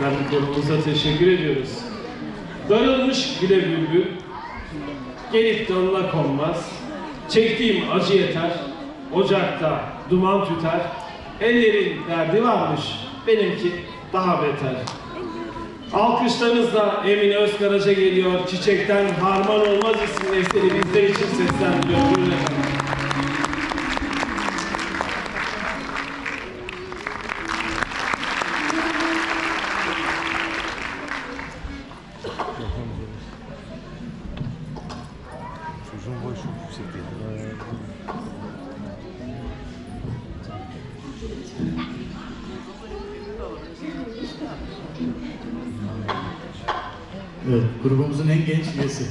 efendim konumuza teşekkür ediyoruz. Darılmış bile bülbül, gelip dalına konmaz. Çektiğim acı yeter, ocakta duman tüter. Ellerin derdi varmış, benimki daha beter. Alkışlarınızla Emine Özkaraca geliyor. Çiçekten Harman Olmaz isimli eseri bizler için seslendiriyor. Buyurun efendim. Evet, grubumuzun en genç üyesi.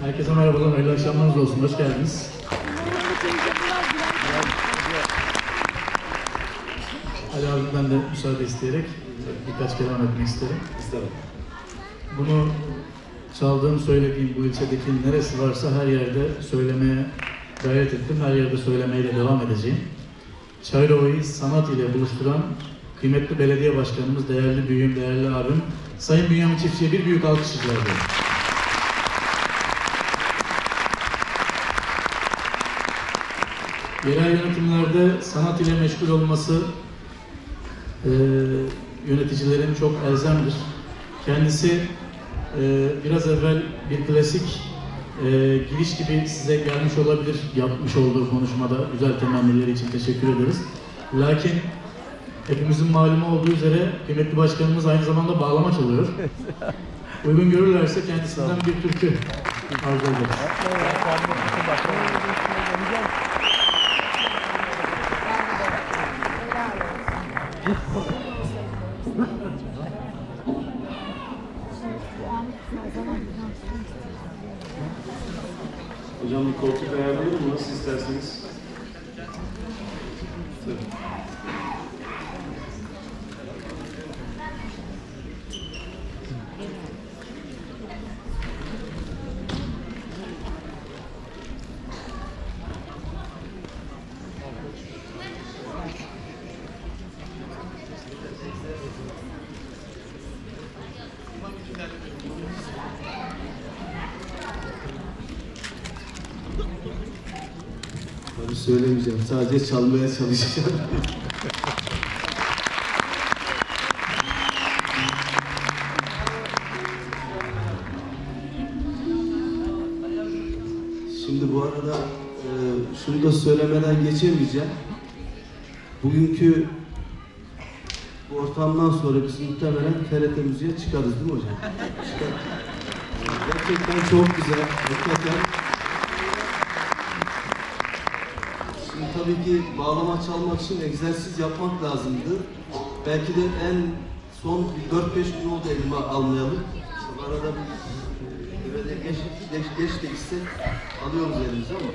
Herkese merhabalar, hayırlı akşamlarınız olsun, hoş geldiniz. Ali abimden de müsaade isteyerek birkaç kelam etmek isterim. İsterim. Bunu çaldığım, söylediğim bu ilçedeki neresi varsa her yerde söylemeye gayret ettim. Her yerde söylemeye de devam edeceğim. Çayrova'yı sanat ile buluşturan kıymetli belediye başkanımız, değerli büyüğüm, değerli abim, Sayın Bünyamin Çiftçi'ye bir büyük alkış rica ediyorum. Yerel yönetimlerde sanat ile meşgul olması e, yöneticilerin çok elzemdir. Kendisi e, biraz evvel bir klasik e, giriş gibi size gelmiş olabilir yapmış olduğu konuşmada güzel temennileri için teşekkür ederiz. Lakin hepimizin malumu olduğu üzere kıymetli başkanımız aynı zamanda bağlama çalıyor. Uygun görürlerse kendisinden bir türkü arzu ederiz. Hocam bir koltuk ayarlayalım mı? Nasıl isterseniz. Tabii. Tabii söylemeyeceğim. Sadece çalmaya çalışacağım. Şimdi bu arada e, şunu da söylemeden geçemeyeceğim. Bugünkü bu ortamdan sonra biz muhtemelen TRT Müziğe çıkarız değil mi hocam? Çıkar. Gerçekten çok güzel. Hakikaten. Tabii ki bağlama çalmak için egzersiz yapmak lazımdı. Belki de en son bir 4-5 gün oldu elime almayalım. İşte arada bir e, eve de geç, geç, geç de ise alıyoruz elimize ama.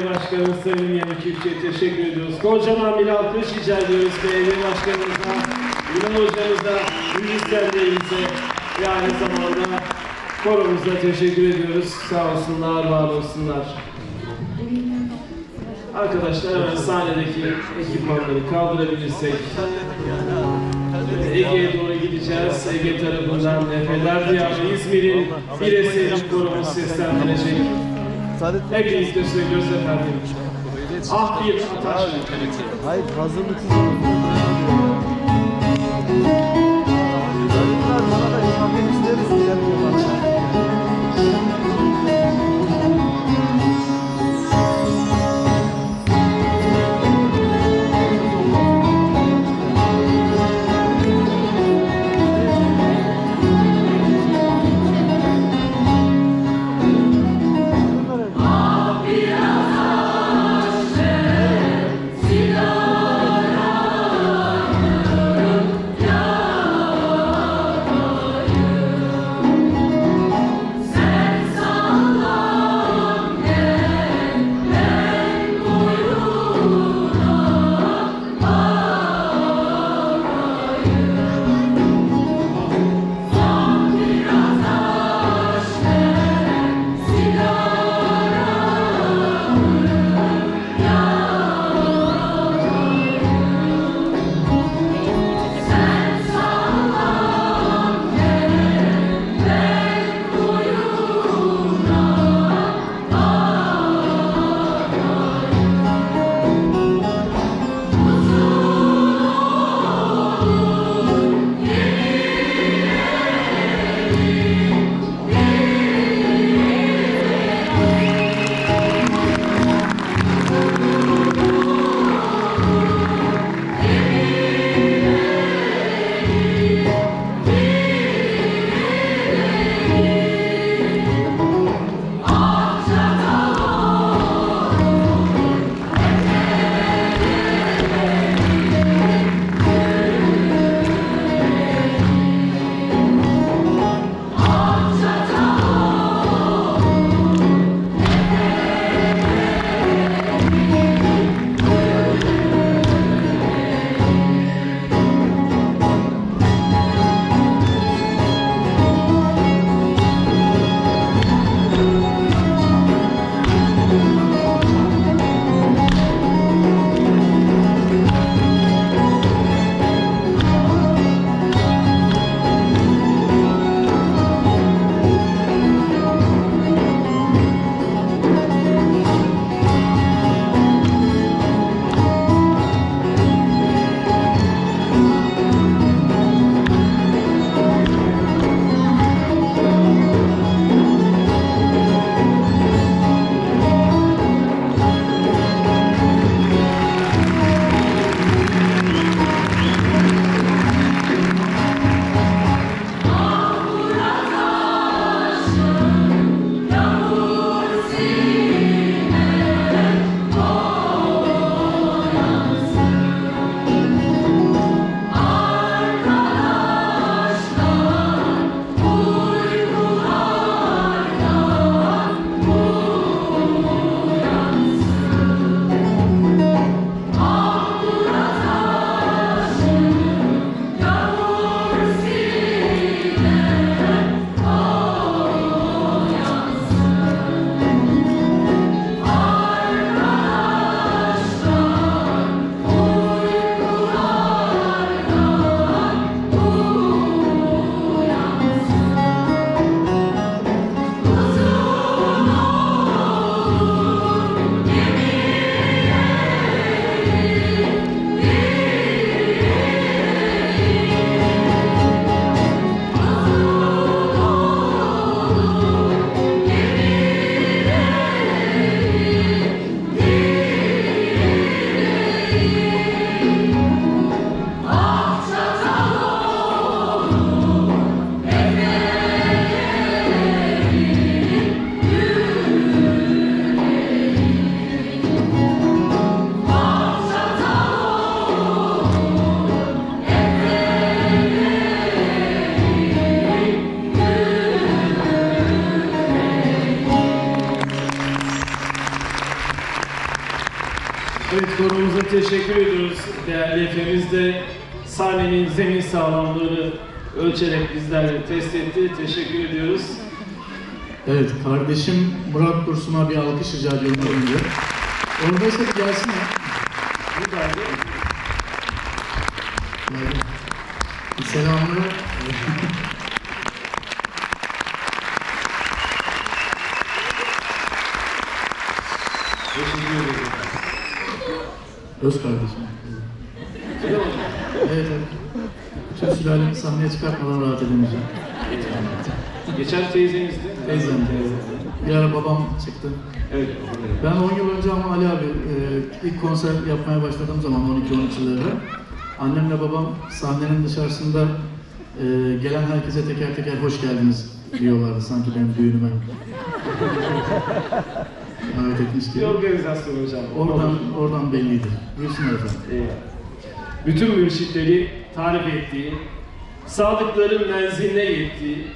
Belediye Başkanımız Sayın Yenik Ülke'ye teşekkür ediyoruz. Kocaman bir alkış rica ediyoruz belediye başkanımıza, Ünal hocamıza, Hülisler Bey'imize ve aynı zamanda korumuza teşekkür ediyoruz. Sağ olsunlar, var olsunlar. Arkadaşlar hemen sahnedeki ekipmanları kaldırabilirsek Ege'ye doğru gideceğiz. Ege tarafından Efeler Diyarı İzmir'in bir eserin korumuz seslendirecek. Hep birlikte söylüyoruz efendim. Ah bir ataş. Hayır hazırlıksız. Evet, kardeşim Murat Dursun'a bir alkış rica ediyorum önce. Oradaysa gelsin ya. Buradaydı. Selamını öz kardeşim. Evet, evet. Bütün sülalemi sahneye çıkartmadan rahat edemeyeceğim. Geçen teyzenizdi. Teyzem, teyzem. Bir ara babam çıktı. Evet. Ben 10 yıl önce ama Ali abi e, ilk konser yapmaya başladığım zaman 12-13 yıl evvel annemle babam sahnenin dışarısında e, gelen herkese teker teker hoş geldiniz diyorlardı sanki benim düğünüme. Evet etmiş Bir gibi. organizasyon hocam. Oradan, oradan belliydi. Buyursunlar efendim. Eyvallah. Bütün mürşitleri tarif ettiği, sadıkların menziline yettiği,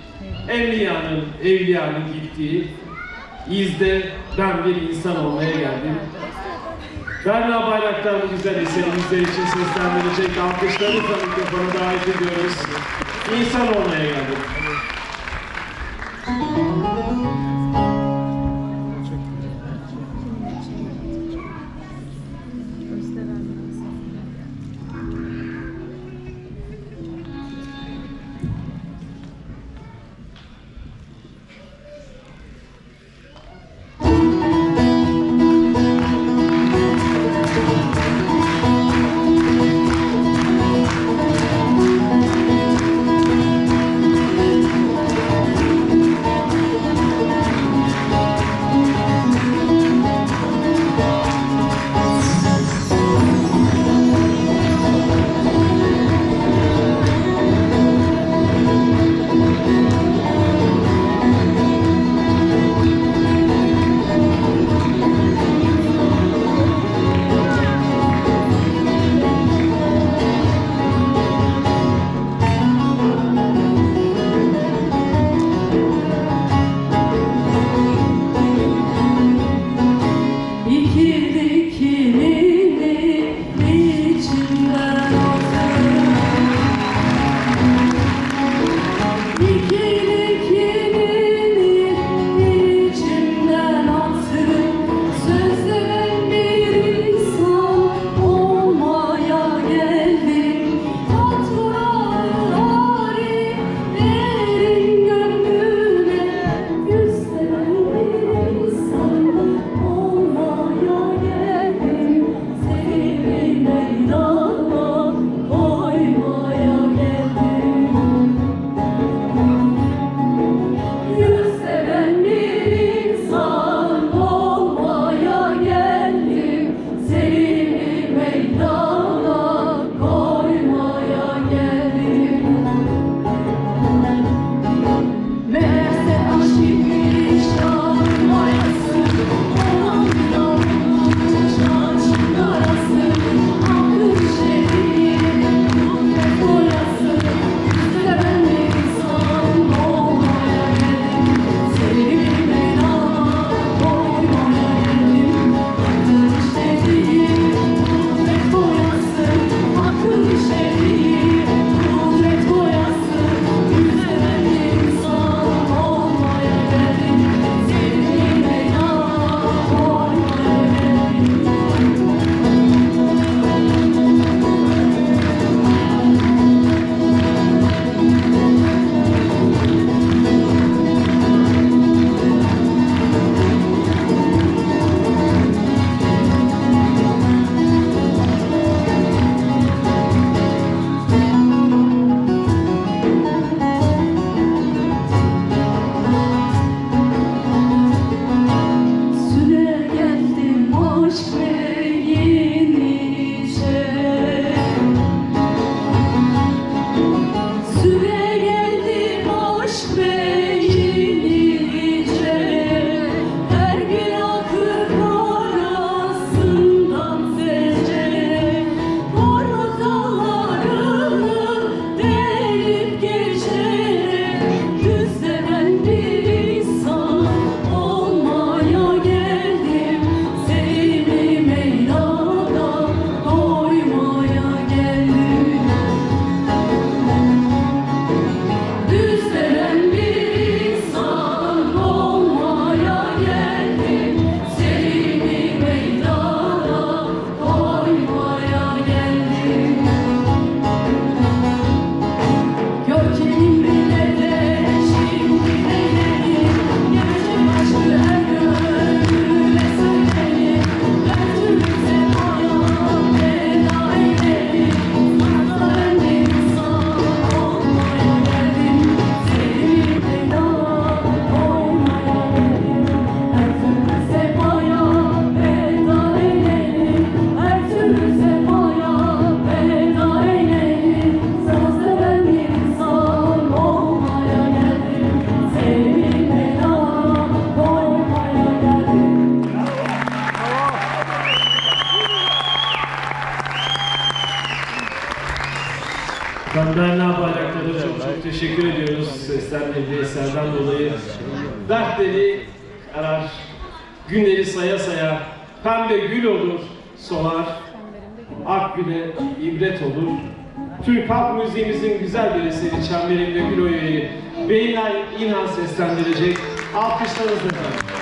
evliyanın, evliyanın gittiği, izde ben bir insan olmaya geldim. Berna Bayraktar bu güzel eseri bizler için seslendirecek alkışlarınızla mikrofona davet ediyoruz. İnsan olmaya geldim. Christmas. Saya saya, pembe gül olur, solar, ak güne ibret olur. Türk halk müziğimizin güzel bir eseri Çemberinde Gül Oya'yı Beyler İnan seslendirecek. Alkışlarınızla efendim.